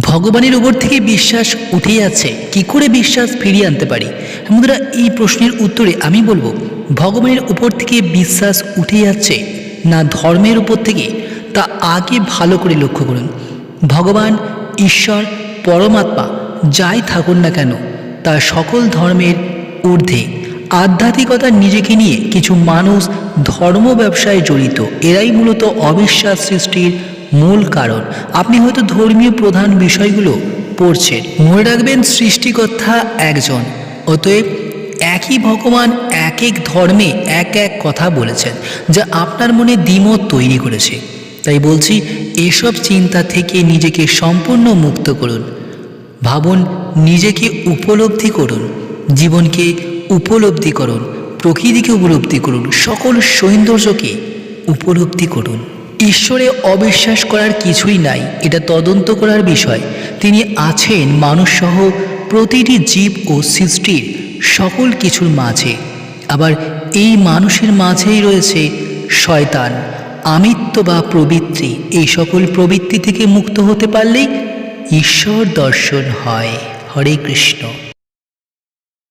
ভগবানের উপর থেকে বিশ্বাস উঠে যাচ্ছে কি করে বিশ্বাস ফিরিয়ে আনতে পারি? বন্ধুরা, এই প্রশ্নের উত্তরে আমি বলব, ভগবানের উপর থেকে বিশ্বাস উঠে যাচ্ছে না ধর্মের উপর থেকে? তা আগে ভালো করে লক্ষ্য করুন। ভগবান, ঈশ্বর, পরমাত্মা, যাই থাকুন না কেন, তা সকল ধর্মের ঊর্ধ্বে। আধ্যাত্মিকতা নিজেকে নিয়ে কিছু মানুষ ধর্ম ব্যবসায় জড়িত, এরাই মূলত অবিশ্বাস সৃষ্টির মূল কারণ। আপনি হয়তো ধর্মীয় প্রধান বিষয়গুলো পড়ছেন। মনে রাখবেন সৃষ্টিকর্তা একজন, অতএব একই ভগবান এক এক ধর্মে এক এক কথা বলেছেন, যা আপনার মনে দ্বিমত তৈরি করেছে। তাই বলছি, এসব চিন্তা থেকে নিজেকে সম্পূর্ণ মুক্ত করুন। ভাবুন, নিজেকে উপলব্ধি করুন, জীবনকে উপলব্ধি করুন, প্রকৃতিকে উপলব্ধি করুন, সকল সৌন্দর্যকে উপলব্ধি করুন। ঈশ্বরে অবিশ্বাস করার কিছুই নাই। এটা তদন্ত করার বিষয়। তিনি আছেন মানুষসহ প্রতিটি জীব ও সৃষ্টির সকল কিছুর মাঝে। আবার এই মানুষের মাঝেই রয়েছে শয়তান, আমিত্ব বা প্রবৃত্তি। এই সকল প্রবৃত্তি থেকে মুক্ত হতে পারলেই ঈশ্বর দর্শন হয়। হরে কৃষ্ণ।